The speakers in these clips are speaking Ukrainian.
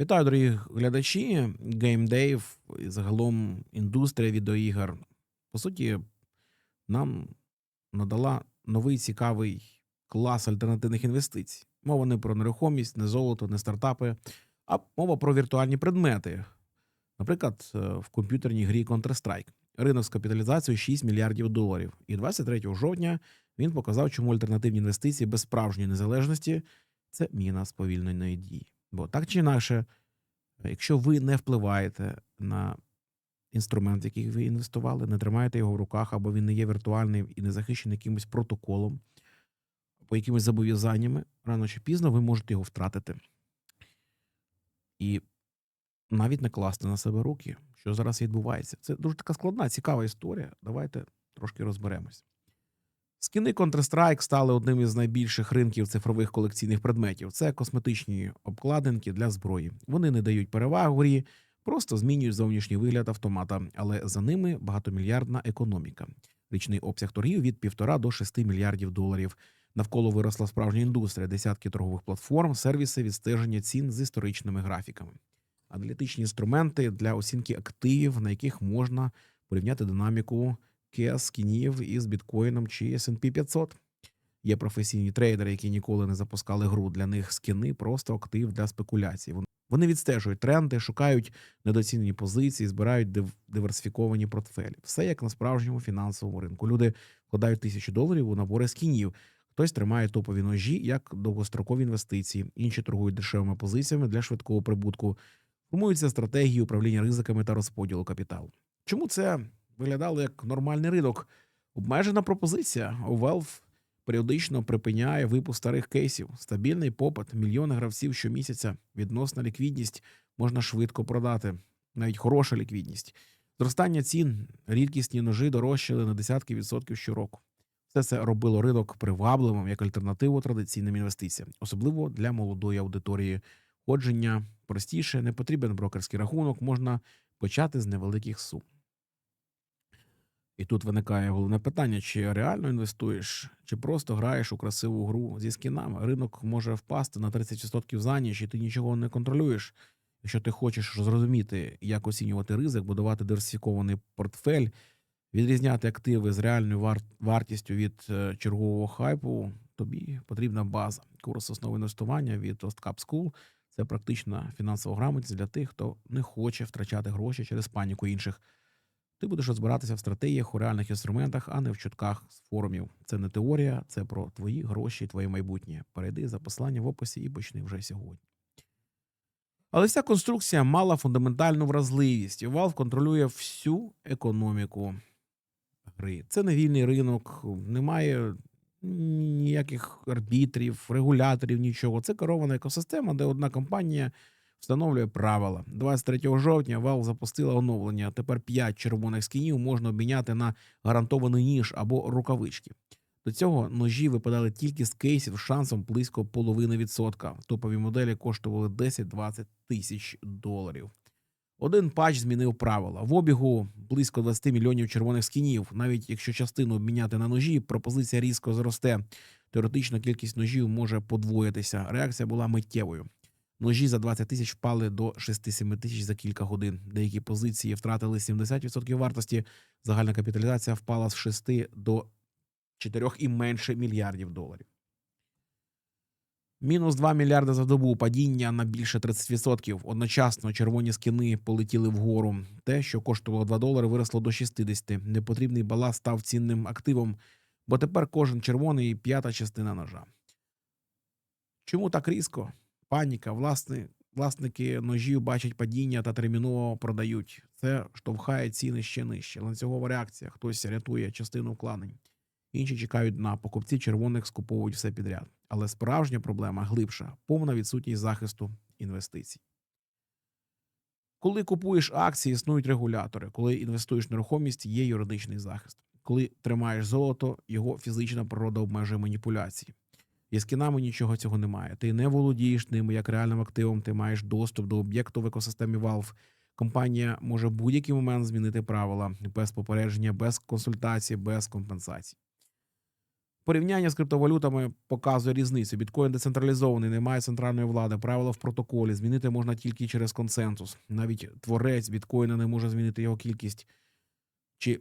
Вітаю, дорогі глядачі. GameDave і загалом індустрія відеоігор. По суті, нам надала новий цікавий клас альтернативних інвестицій. Мова не про нерухомість, не золото, не стартапи, а мова про віртуальні предмети. Наприклад, е, в комп'ютерній грі Counter-Strike. Ринок з капіталізацією 6 мільярдів доларів. І 23 жовтня він показав, чому альтернативні інвестиції без справжньої незалежності це міна сповільненої дії. Бо так чи інакше, якщо ви не впливаєте на інструмент, в який ви інвестували, не тримаєте його в руках, або він не є віртуальний і не захищений якимось протоколом, або якимись зобов'язаннями, рано чи пізно ви можете його втратити. І навіть не класти на себе руки, що зараз відбувається. Це дуже така складна, цікава історія. Давайте трошки розберемось. Скіни Counter-Strike стали одним із найбільших ринків цифрових колекційних предметів. Це косметичні обкладинки для зброї. Вони не дають переваг в грі, просто змінюють зовнішній вигляд автомата, але за ними багатомільярдна економіка. Річний обсяг торгів від 1,5 до 6 мільярдів доларів. Навколо виросла справжня індустрія, десятки торгових платформ, сервіси відстеження цін з історичними графіками, аналітичні інструменти для оцінки активів, на яких можна порівняти динаміку KS скінів із біткоїном чи S&P 500. Є професійні трейдери, які ніколи не запускали гру. Для них скіни просто актив для спекуляцій. Вони відстежують тренди, шукають недоцінені позиції, збирають див- диверсифіковані портфелі. Все як на справжньому фінансовому ринку. Люди вкладають тисячі доларів у набори скінів. Хтось тримає топові ножі як довгострокові інвестиції, інші торгують дешевими позиціями для швидкого прибутку. Формуються стратегії управління ризиками та розподілу капіталу. Чому це виглядало як нормальний ринок? Обмежена пропозиція. Valve періодично припиняє випуск старих кейсів. Стабільний попит, мільйони гравців щомісяця, відносна ліквідність можна швидко продати, навіть хороша ліквідність. Зростання цін, рідкісні ножі дорожчали на десятки відсотків щороку. Все це робило ринок привабливим як альтернативу традиційним інвестиціям, особливо для молодої аудиторії. Ходження простіше, не потрібен брокерський рахунок, можна почати з невеликих сум. І тут виникає головне питання: чи реально інвестуєш, чи просто граєш у красиву гру зі скінами. Ринок може впасти на 30% за ніч, і ти нічого не контролюєш. Якщо ти хочеш зрозуміти, як оцінювати ризик, будувати диверсифікований портфель, відрізняти активи з реальною вар- вартістю від е, чергового хайпу, тобі потрібна база. Курс основи інвестування від Ostcap School – це практична фінансова грамотність для тих, хто не хоче втрачати гроші через паніку інших. Ти будеш розбиратися в стратегіях у реальних інструментах, а не в чутках з форумів. Це не теорія, це про твої гроші і твоє майбутнє. Перейди за посиланням в описі і почни вже сьогодні. Але вся конструкція мала фундаментальну вразливість, Valve контролює всю економіку гри. Це не вільний ринок, немає ніяких арбітрів, регуляторів, нічого. Це керована екосистема, де одна компанія встановлює правила. 23 жовтня Valve запустила оновлення. Тепер 5 червоних скінів можна обміняти на гарантований ніж або рукавички. До цього ножі випадали тільки з кейсів з шансом близько половини відсотка. Топові моделі коштували 10-20 тисяч доларів. Один патч змінив правила. В обігу близько 20 мільйонів червоних скінів. Навіть якщо частину обміняти на ножі, пропозиція різко зросте. Теоретично кількість ножів може подвоїтися. Реакція була миттєвою. Ножі за 20 тисяч впали до 6-7 тисяч за кілька годин. Деякі позиції втратили 70% вартості. Загальна капіталізація впала з 6 до 4 і менше мільярдів доларів. Мінус 2 мільярди за добу, падіння на більше 30%. Одночасно червоні скіни полетіли вгору. Те, що коштувало 2 долари, виросло до 60. Непотрібний баласт став цінним активом, бо тепер кожен червоний п'ята частина ножа. Чому так різко? Паніка, власне, власники ножів бачать падіння та терміново продають. Це штовхає ціни ще нижче. Ланцюгова реакція. Хтось рятує частину вкладень. Інші чекають на покупці червоних, скуповують все підряд. Але справжня проблема глибша повна відсутність захисту інвестицій. Коли купуєш акції, існують регулятори. Коли інвестуєш нерухомість, є юридичний захист. Коли тримаєш золото, його фізична природа обмежує маніпуляції. І з кінами нічого цього немає. Ти не володієш ними як реальним активом, ти маєш доступ до об'єкту в екосистемі Valve. Компанія може будь-який момент змінити правила без попередження, без консультації, без компенсацій. Порівняння з криптовалютами показує різницю. Біткоін децентралізований, немає центральної влади, правила в протоколі. Змінити можна тільки через консенсус. Навіть творець біткоїна не може змінити його кількість чи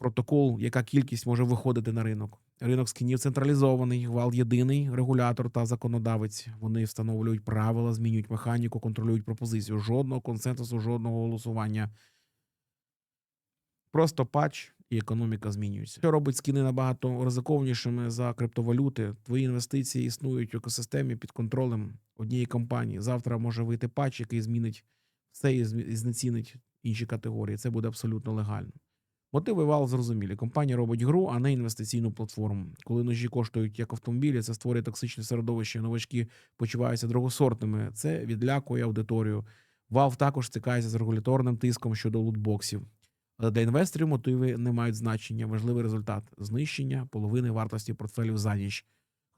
протокол, яка кількість може виходити на ринок. Ринок скінів централізований, вал єдиний регулятор та законодавець. Вони встановлюють правила, змінюють механіку, контролюють пропозицію. Жодного консенсусу, жодного голосування. Просто патч і економіка змінюється. Що робить скіни набагато ризикованішими за криптовалюти. Твої інвестиції існують в екосистемі під контролем однієї компанії. Завтра може вийти патч, який змінить все і знецінить інші категорії. Це буде абсолютно легально. Мотиви вал зрозумілі. Компанія робить гру, а не інвестиційну платформу. Коли ножі коштують як автомобілі, це створює токсичне середовище. Новачки почуваються другосортними. Це відлякує аудиторію. Valve також стикається з регуляторним тиском щодо лутбоксів. Але для інвесторів мотиви не мають значення. Важливий результат знищення половини вартості портфелів за ніч.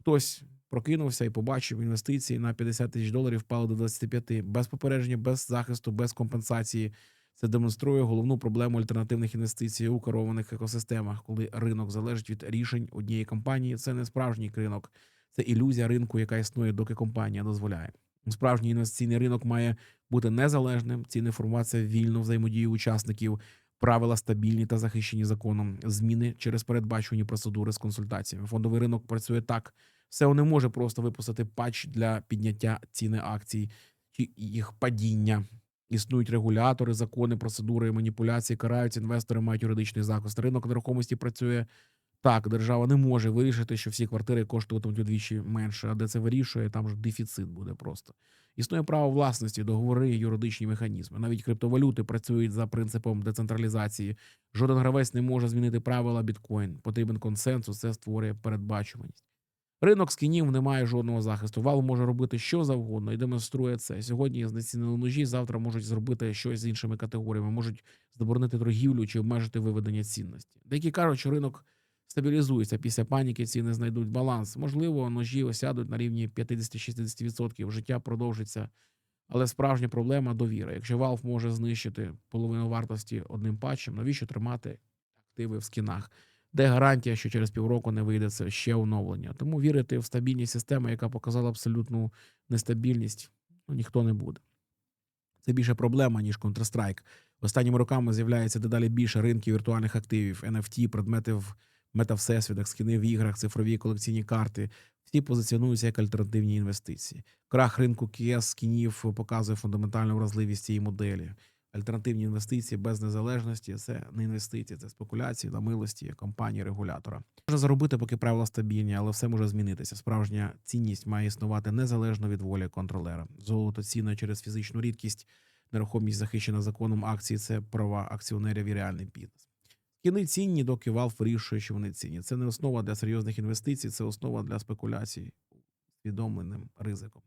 Хтось прокинувся і побачив інвестиції на 50 тисяч доларів впали до 25 без попередження, без захисту, без компенсації. Це демонструє головну проблему альтернативних інвестицій у керованих екосистемах, коли ринок залежить від рішень однієї компанії. Це не справжній ринок, це ілюзія ринку, яка існує, доки компанія дозволяє. Справжній інвестиційний ринок має бути незалежним. Ціни формація вільно взаємодії учасників, правила стабільні та захищені законом, зміни через передбачувані процедури з консультаціями. Фондовий ринок працює так. SEO не може просто випустити патч для підняття ціни акцій чи їх падіння. Існують регулятори, закони, процедури, маніпуляції, карають інвестори, мають юридичний захист. Ринок нерухомості працює так. Держава не може вирішити, що всі квартири коштуватимуть удвічі менше. А де це вирішує, там ж дефіцит буде просто. Існує право власності, договори, юридичні механізми. Навіть криптовалюти працюють за принципом децентралізації. Жоден гравець не може змінити правила біткоін. Потрібен консенсус, це створює передбачуваність. Ринок скінів не має жодного захисту. Вал може робити що завгодно і демонструє це. Сьогодні знецінили ножі, завтра можуть зробити щось з іншими категоріями, можуть заборонити торгівлю чи обмежити виведення цінності. Деякі кажуть, що ринок стабілізується після паніки, ціни знайдуть баланс. Можливо, ножі осядуть на рівні 50-60%, життя продовжиться. Але справжня проблема довіра. Якщо Valve може знищити половину вартості одним патчем, навіщо тримати активи в скінах? Де гарантія, що через півроку не вийде це ще оновлення? Тому вірити в стабільність системи, яка показала абсолютну нестабільність, ну, ніхто не буде. Це більше проблема, ніж Counter-Strike. Останніми роками з'являється дедалі більше ринків віртуальних активів, NFT, предмети в метавсесвітах, скіни в іграх, цифрові колекційні карти. Всі позиціонуються як альтернативні інвестиції. Крах ринку КС скінів показує фундаментальну вразливість цієї моделі. Альтернативні інвестиції без незалежності це не інвестиції, це спекуляції на милості компанії регулятора. Можна заробити, поки правила стабільні, але все може змінитися. Справжня цінність має існувати незалежно від волі контролера. Золото цінне через фізичну рідкість, нерухомість захищена законом акції. Це права акціонерів і реальний бізнес. Кіни цінні, доки Valve вирішує, що вони цінні. Це не основа для серйозних інвестицій, це основа для спекуляцій усвідомленим ризиком.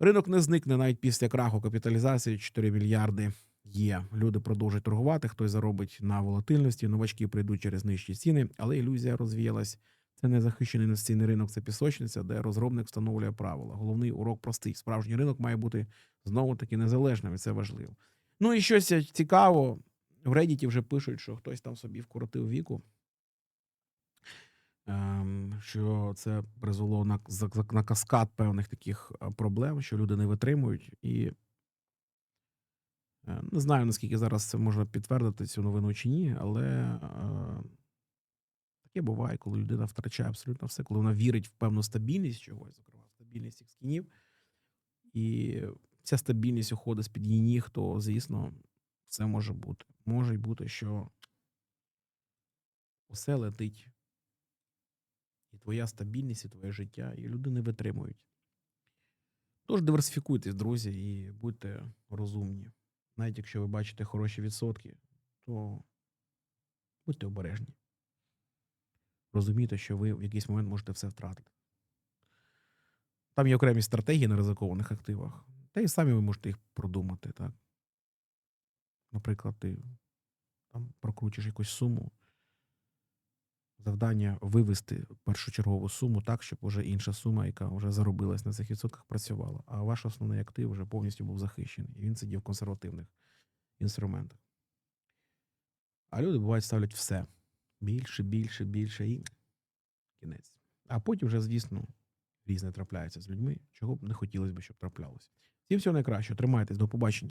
Ринок не зникне навіть після краху капіталізації 4 мільярди є. Люди продовжують торгувати, хтось заробить на волатильності, новачки прийдуть через нижчі ціни, але ілюзія розвіялась. Це не захищений інвестиційний ринок, це пісочниця, де розробник встановлює правила. Головний урок простий. Справжній ринок має бути знову таки незалежним, і це важливо. Ну і щось цікаво. В Reddit вже пишуть, що хтось там собі вкоротив віку. Ем, що це призвело на, на каскад певних таких е, проблем, що люди не витримують. І е, не знаю, наскільки зараз це можна підтвердити цю новину чи ні, але е, таке буває, коли людина втрачає абсолютно все, коли вона вірить в певну стабільність чогось, зокрема, стабільність цих скінів, і ця стабільність уходить з-під її ніг, то, звісно, все може бути. Може й бути, що усе летить твоя стабільність, і твоє життя, і люди не витримують. Тож диверсифікуйтесь, друзі, і будьте розумні. Навіть якщо ви бачите хороші відсотки, то будьте обережні. Розумійте, що ви в якийсь момент можете все втратити. Там є окремі стратегії на ризикованих активах, та й самі ви можете їх продумати. Так? Наприклад, ти там прокручиш якусь суму, завдання вивести першочергову суму так, щоб уже інша сума, яка вже заробилась на цих відсотках, працювала. А ваш основний актив вже повністю був захищений. І він сидів в консервативних інструментах. А люди бувають ставлять все більше, більше, більше і кінець. А потім вже, звісно, різне трапляється з людьми, чого б не хотілося б, щоб траплялося. Всім всього найкращого. Тримайтесь, до побачення.